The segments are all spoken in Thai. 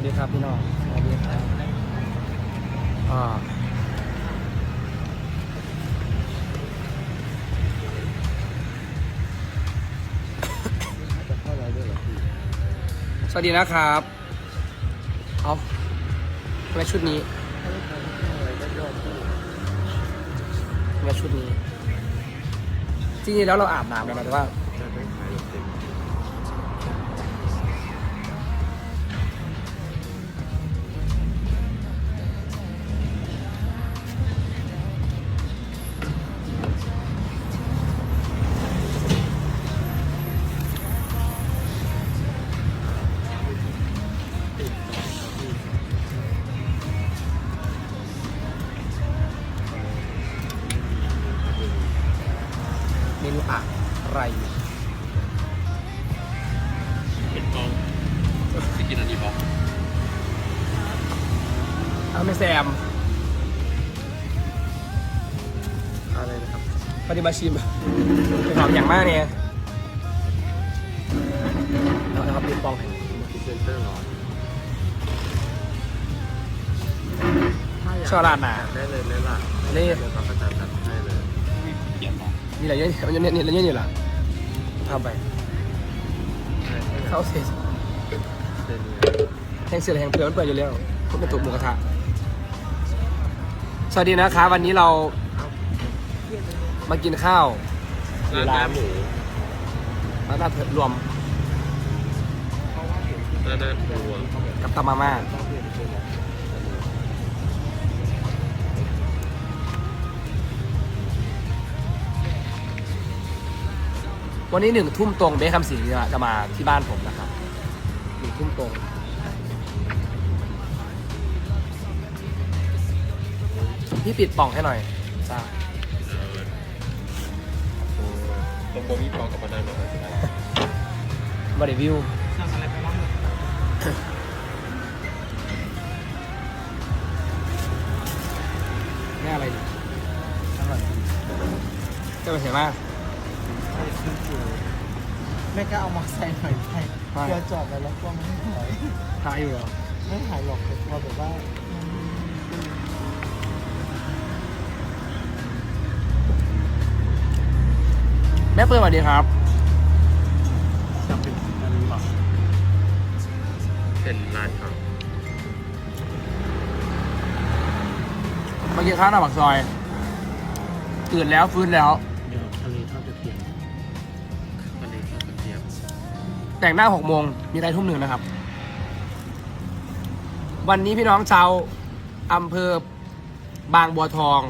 วัสดีครับพี่น้องสวัสดีครับอ่าสวัสดีนะครับ เอาทำไมชุดนี้ทำไมชุดนี้ จริงๆแล้วเราอาบน้ำแล้วนะแต่ว่า แซมอะไรนะครับปฏิมาชิมเป็นหอมอย่างมากเนี่ยเอาละครับปิดปองให้พรีเซนเตอร์หรอชอบราดหนาได้เลยไหมล่ะนี่เดี๋ยวเขาก็จัดจัดให้เลยเปลี่ยนหรอมีอะไรเยอะมันเนี่ยเนี่ยอะไรเยอะอยู่ล่ะทำไปเข้าเสียเป็นแห้งเสือแห้งเปลือกมันเปื่อยอยู่แล้วพวกเป็นตุกหมูกระทะส วัสดีนะคะ วันนี้เรามากินข้าวร้านหน้าหมูร้านหน้าเถิดรวมร้านหน้าหมูกับตามาม่าวันนี้หนึ่งทุ่มตรงเบคคำสิงห์จะมาที่บ้านผมนะครับหนึ่งทุ่มตรง พี่ปิดป่องให้หน่อยจ้าตรงโบมีปองกับมะนาวหน่อยใช่มารีวิวสั่งอะไรไปบ้างแม่อะไรดิจะไปเสียมากแม่ก็เอามาใส่หน่อยไปใช่กลัวจอดไปแล้วกลัวมันไม่หายหายอยู่เหรอไม่หายหรอกแต่กลัวแบบว่า ม่เปิดสวัสดีครับจะเป็นอันนี้หรอเป็นร้านเขามากินข้าวหน้าปากซอย ตื่นแล้วฟื้นแล้ว เดี๋ยวทะเลทอดกระเทียมวันนี้ข้าวกระเทียมแต่งหน้าหกโมงมีอะไรทุ่มหนึ่งนะครับ วันนี้พี่น้องชาวอำเภอบางบัวทอง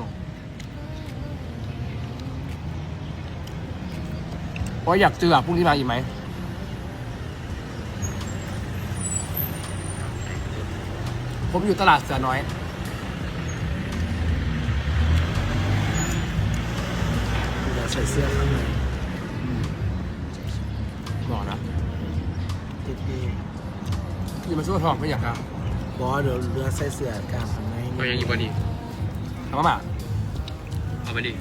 ว่าอยากเจอพรุ่งนี้มาอีกไหมผมอยู่ตลาดเสือน้อยเดี๋ยวใส่เสื้อข้างในบอกนะติดดีอยู่มาสู้ทองไม่อยากครับบอสเดี๋ยวเรือใส่เสื้อกล้ามข้างในเอายังอีกวันนี้ทำมาหมาเอาไปดิ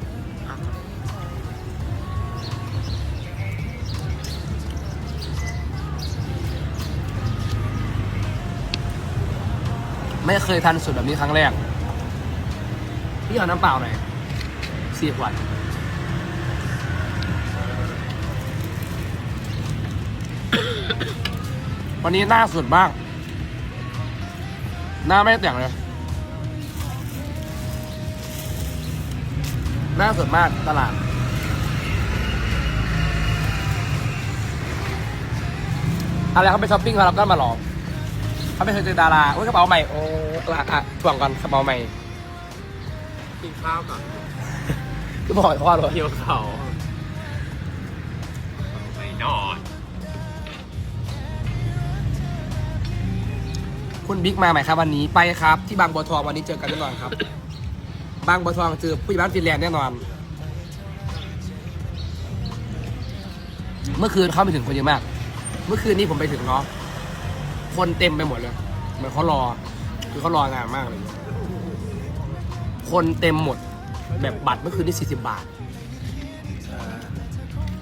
ไม่เคยทันสุดแบบนี้ครั้งแรก พี่เอาน้ำเปล่าหน่อยสี่ขวดวันนี้หน้าสุดมาก หน้าไม่แต่งเลย หน้าสุดมากตลาดอะไรเขาไปช้อปปิ้งมาแล้วก็มาหลอก เขาไม่เคยเจอดาราโอ้ยกระเป๋าใหม่โอ้อะอะถ่วงก่อนกระเป๋าใหม่กินข้าวก่อนคือบอกให้พ่อเลยเที่ยวเขาไม่นอน คุณบิ๊กมาไหมครับวันนี้ไปครับ ที่บางบัวทองวันนี้เจอกันแน่นอนครับ บางบัวทองเจอผู้ใหญ่บ้านฟินแลนด์แน่นอน เมื่อคืนเข้าไปถึงคนเยอะมาก เมื่อคืนนี้ผมไปถึงเนาะ คนเต็มไปหมดเลยเหมือนเขารอ คือเขารองานมากเลย คนเต็มหมด แบบบัตรเมื่อคืนนี่สี่สิบาท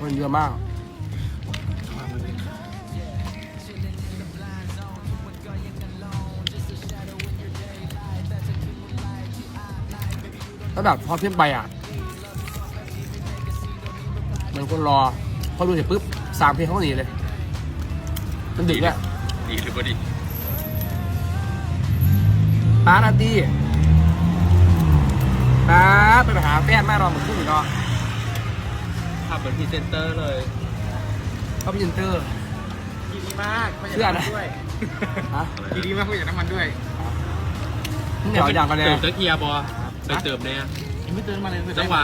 มันเยอะมาก ระดับพอขึ้นไปอะ มันก็รอ พอดูเสร็จปุ๊บสามเพลงเขาหนีเลย มันดีเนี่ย ดีหรือเปล่าดีป้านาตี้ป้าไปหาแฟนแม่รอเหมือนคู่อีกเนาะทำเป็นพรีเซนเตอร์เลยเขาพิจินเตอร์ดีดีมากไม่อยากเชื่อนะน้ำมันด้วยฮะดีดีมากไม่อยากน้ำมันด้วยนี่เหนียวอย่างกันเลยเติมตะเกียบอไปเติมเนี่ยยังไม่เติมน้ำมันเลยจังหวะ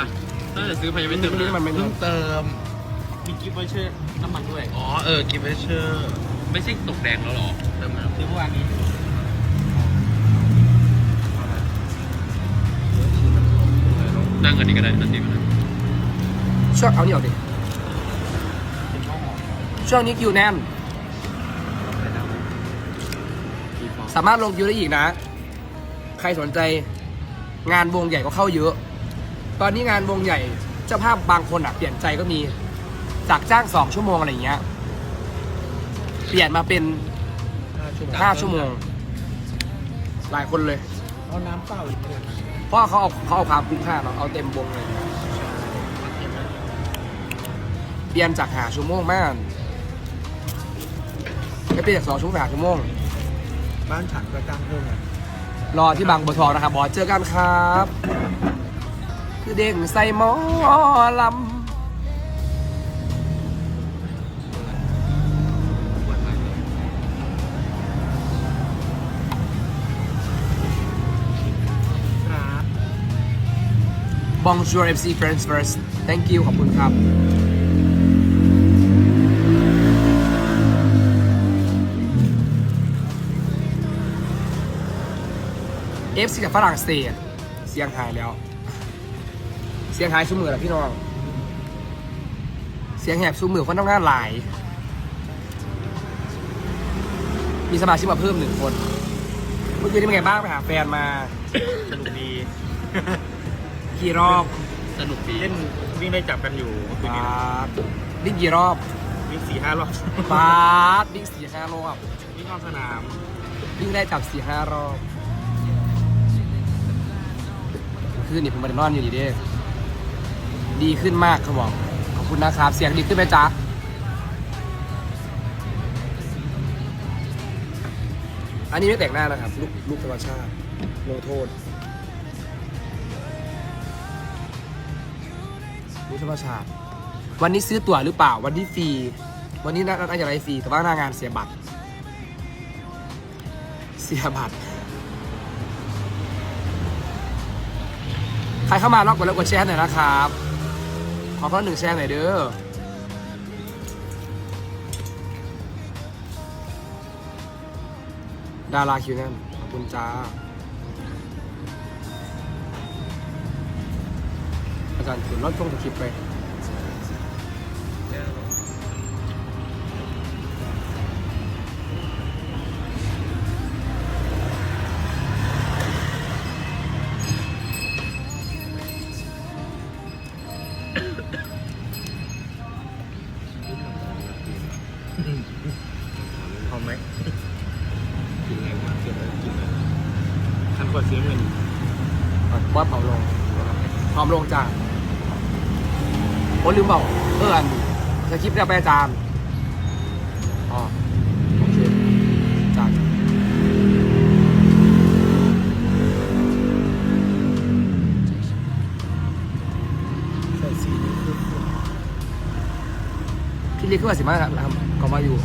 ถ้าจะซื้อไปยังไม่เติมนี่นะมันเป็นเพิ่งเติมมีกิฟต์ไวเชอร์น้ำมันด้วย อ๋อ เออ กิฟต์เชอร์ ไม่ใช่ตกแดงแล้วหรอ เติมน้ำซื้อเมื่อวานนี้นั่งอันนี้ก็ได้นั่นดีก็ได้ช่วงเอานี่ออกดิเป็นข้าวหอมช่วงนี้คิวแน่น สามารถลงคิวได้อีกนะ ใครสนใจงานวงใหญ่ก็เข้าเยอะ ตอนนี้งานวงใหญ่เจ้าภาพบางคนอะเปลี่ยนใจก็มีจากจ้างสองชั่วโมงอะไรอย่างเงี้ย เปลี่ยนมาเป็นห้าชั่วโมงห้าชั่วโมง หลายคนเลย เอาน้ำเปล่าอีกเลยเพราะว่าเขาเอาเขาเอาความคุ้มค่าเนาะเอาเต็มวงเลย เปลี่ยนจากหาชั่วโมงมากไม่เปลี่ยนจากสองชั่วโมงเป็นหาชั่วโมง บ้านฉันก็จ้างเพิ่มไงรอที่บางบัวทองนะครับบอสเจอกันครับ คือเด้งใส่หมอลค Bonjour FC Friends First thank you ขอบคุณครับ FC จากฝรั่งเศสเสียงหายแล้ว เสียงหายชุ่มมือแล้วพี่น้อง เสียงแหบชุ่มมือคนทำงานหลาย มีสมาชิกมาเพิ่มหนึ่งคน เมื่อคืนนี้เป็นไงบ้างไปหาแฟนมาสนุกดี กี่รอบสนุกดีเล่นวิ่งได้จับกันอยู่คืนปนี้าดวิ่งกี่รอบวิ่งสี่ห้ารอบปาดวิ่งสี่ห้ารอบวิ่งรอบสนามวิ่งได้จับสี่ห้ารอบคือนี่ผมมาได้นอนอยู่ดีเด้ดีขึ้นมากเขาบอกขอบคุณนะครับ เสียงดีขึ้นไหมจ๊ะอันนี้ไม่แต่งหน้านะครับลูกลูกธรรมชาติลงโทษ ลูกธรรมชาวันนี้ซื้อตั๋วหรือเปล่า วันนี้ฟรี วันนี้น่าน่าจะได้ฟรี แต่ว่าหน้างานเสียบัตร เสียบัตร ใครเข้ามารอบกดแล้วกดแชร์หน่อยนะครับ ขอเพิ่มหนึ่งแชร์หน่อยเด้อดาราคิวนั่นขอบคุณจ้า อาจารย์ถือรถช่วงสคริปไป โอ้ลืมบอกเอออันสคริปต์เนี่ยไปอาจารย์อ๋อโอเคจ้าใส่สีนี้คือพี่เรียกขึ้นมาสิมาครับก็มาอยู่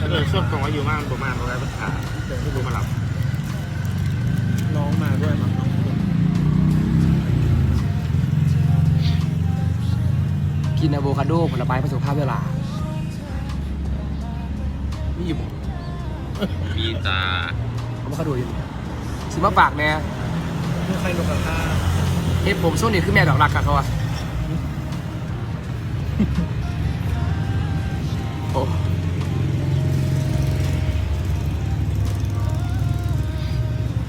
ถ้าเกิดช่วงกองว่าอยู่มากประมาณร้อยปัญหาเดินที่ดูมาหลับน้องมาด้วยมั้ง กินอะโวคาโดผลไม้ผสมภาพเวลามีอยู่บ่มีจ้าอะโวคาโดอยู่สิมาฝากแน่ไม่ใครลงกับข้าเฮ็ดผมช่วงนี้คือแม่ดอกรักกันเขาอะโอ้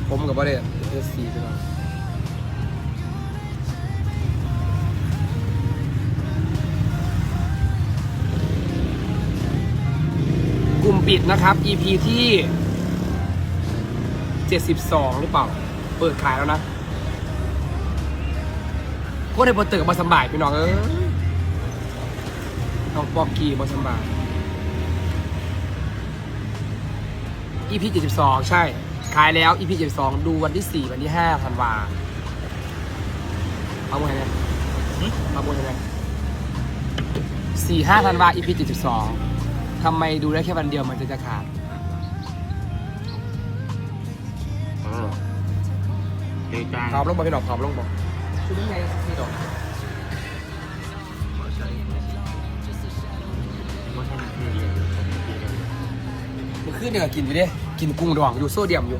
ผมกับบ่ได้เอสซีใช่ไหมกลุ่ม ปิดนะครับ EP ที่ 72 หรือเปล่า เปิดขายแล้วนะคนในโปรเตอร์บอสำบายพี่น้องเอ้ยน้องปอกกี้บอสำบาย EP 72 ใช่ ขายแล้ว EP 72 ดูวันที่ 4 วันที่ 5 ธันวาเอาหมดเลยเอาหมดเลยสี่ห้าธันวา EP 72 ทำไมดูได้แค่วันเดียวมันจะจะขาดเออเดี๋ยวจางพร้อมลงบอกพี่ดอกพร้อมลงบอกชุดนี้ไงพี่ดอกว่าให้มันดีเลยมันขึ้นเดี๋ยวกินอยู่ดิกินกุ้งดองอยู่โซเดียมอยู่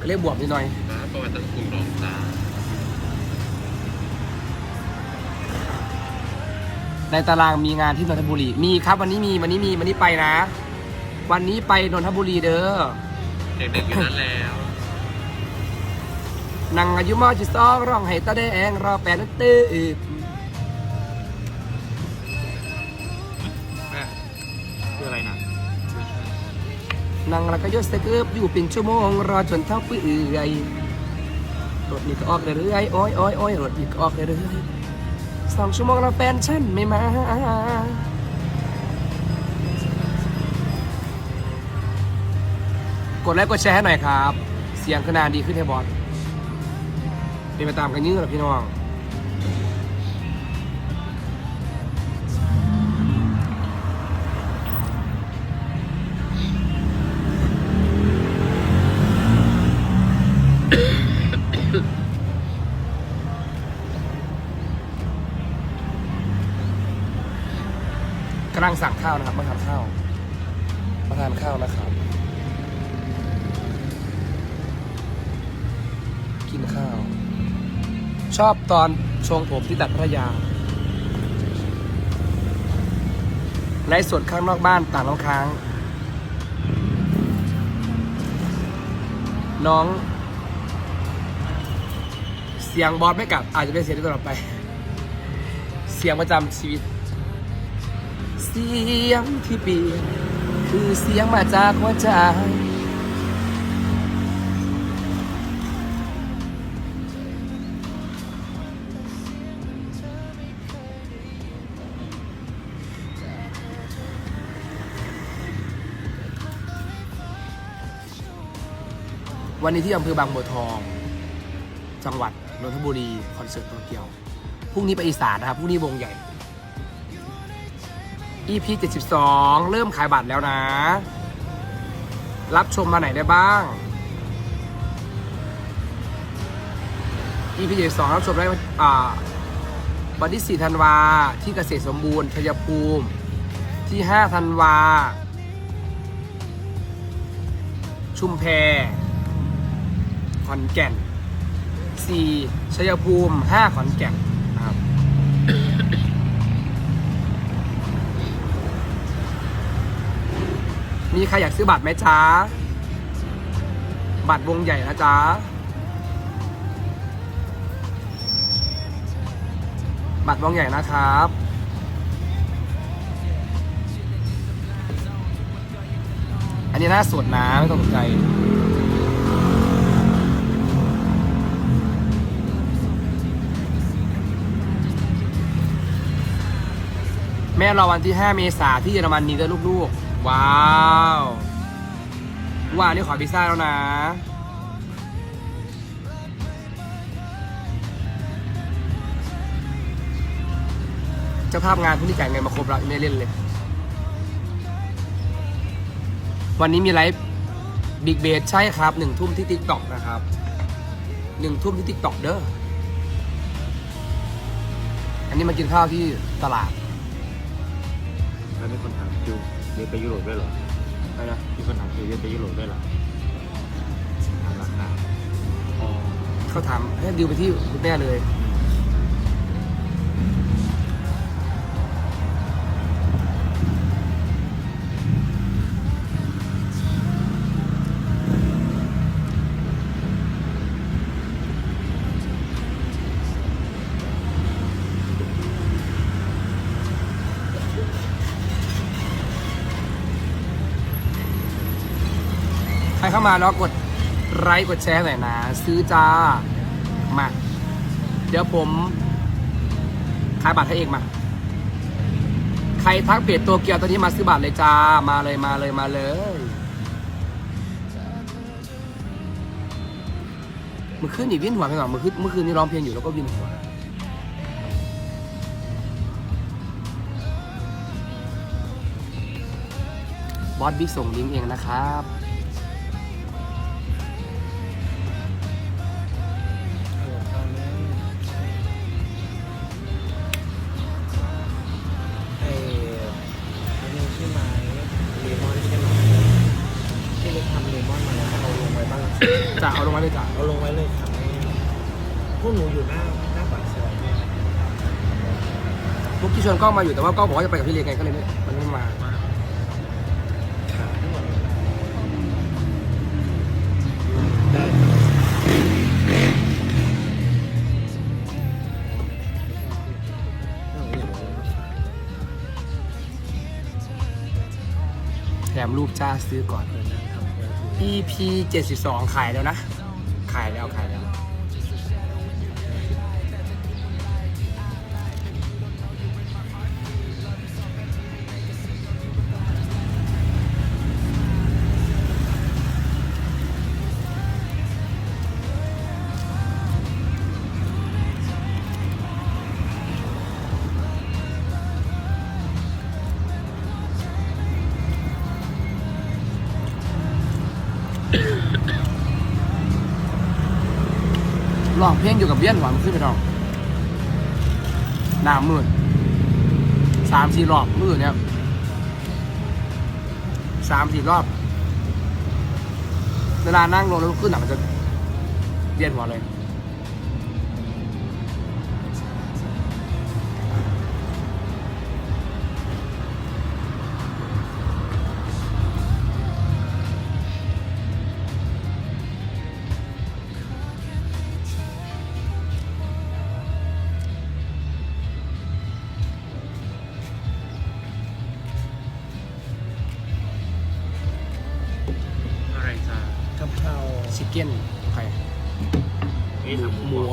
ก็เลยบวมนิดหน่อยนะประวัติกรุงดองตา ในตารางมีงานที่นนทบุรี มีครับวันนี้มีวันนี้มีวันนี้ไปนะ วันนี้ไปนนทบุรีเด้อ เด็กๆอยู่นั่นแล้ว นังอายุมอจิซองร้องให้ตาแดงรอแปดนักตื้อคืออะไรนะนังแล้วก็ยศเกือบอยู่เป็นชั่วโมง รอจนเท่าเปื่อยรถนี่ก็ออกเรื่อยๆโอ้ยโอ้ยโอ้ยรถนี่ก็ออกเรื่อยๆ สองชั่วโมงแล้วแฟนฉันไม่มากดไลค์กดแชร์ให้หน่อยครับ เสียงขนาดดีขึ้นให้บอสเป็นไปตามกันยื้อเหรอพี่น้องำลังสั่งข้าวนะครับมาทานข้าวมาทานข้าวนะครับ กินข้าว ชอบตอนชงผมที่ตัดพระยาไลฟ์สดข้างนอกบ้านต่างน้องค้าง น้อง เสียงบอสไม่กลับ อาจจะเป็นเสียงที่ตลอดไป เสียงประจำชีวิต เสียงที่เปลี่ยนคือเสียงมาจากหัวใจวันนี้ที่อำเภอบางบัวทอง จังหวัดนนทบุรี คอนเสิร์ตโตเกียว พรุ่งนี้ไปอีสานนะครับ พรุ่งนี้วงใหญ่ EP 72 เริ่มขายบัตรแล้วนะ รับชมมาไหนได้บ้าง EP 72รับชมได้วันที่4ธันวาที่เกษตรสมบูรณ์ชัยภูมิ ที่ 5 ธันวา ชุมแพขอนแก่น 4 ชัยภูมิ 5 ขอนแก่นนะครับ มีใครอยากซื้อบัตรไหมจ๊ะ บัตรวงใหญ่นะจ๊ะ บัตรวงใหญ่นะครับ อันนี้น่าสดนะไม่ต้องตกใจแม่เรอวันที่ 5 เมษาที่เยอรมนีด้วยลูกๆ ว้าวว่านี่ขอพิซซ่าแล้วนะเจ้าภาพงานผู้ที่จ่ายเงินมาครบแล้วไม่เล่นเลย วันนี้มีไลฟ์บิ๊กเบสใช่ครับหนึ่งทุ่มที่ t ิ k กต็อกนะครับหนึ่งทุ่มที่ t ิ k กต็อกเด้อ อันนี้มากินข้าวที่ตลาดแล้วมีคนถามคิวเรี ยนไปยุโรปด้วยเหรออะไรนะมีคนถามคิวเรียนไปยุโรปด้วยเหรอถามราคาเขาถามให้ดิวไปที่คุณแม่เลย เข้ามาแล้วกดไลค์กดแชร์หน่อยนะ ซื้อจ้ามา เดี๋ยวผมขายบัตรให้เองมา ใครทักเพจตัวเกียวตอนนี้มาซื้อบัตรเลยจ้ามาเลยมาเลยมาเลยเมื่อคืนนี่วินหัวไปหน่อยเมื่อคืนเมื่อคืนนี่ร้องเพลงอยู่แล้วก็วินหัวบอสบิ๊กส่งลิงก์เองนะครับ ที่ชวนกล้องมาอยู่แต่ว่ากล้องบอกว่าจะไปกับพี่เล็กไงก็เลยไม่มันไม่มาแถมรูปจ้าซื้อก่อน EP 72 ขายแล้วนะ ขายแล้วขายแล้ว องเพลงอยู่กับเบี้ยนหวานขึ้นไปน้องหนามืดสามสี่รอบมืดเนี่ยสามสี่รอบ เวลานั่งลงแล้วลุกขึ้นอะมันจะเวียนหัวเลย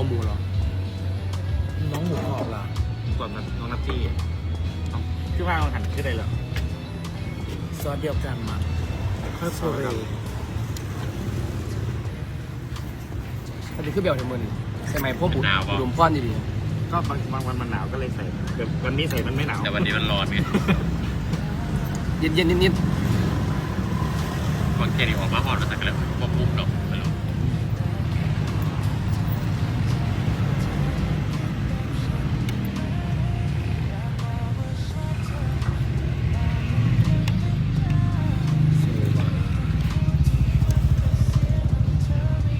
ำมูหหมูมูเอาหมูเหรอ น้องหมูกรอบล่ะกว่าน้องนัตตี้อะเอ้าพี่ว่าเอาหันขึ้นได้เหรอซอสเดียวกันมาข้าวโพดเรย์อันนี้คือเบลเทมเมอร์นี่ใช่ไหมพวกบุญอุดมพรดีก็บางบางวันมันหนาวก็เลยใส่แบบวันนี้ใส่มันไม่หนาวแต่วันนี้มันร้อนไงๆเย็นๆนิดบางแกนี่ออกมาหอดมาสักแล้วโอ้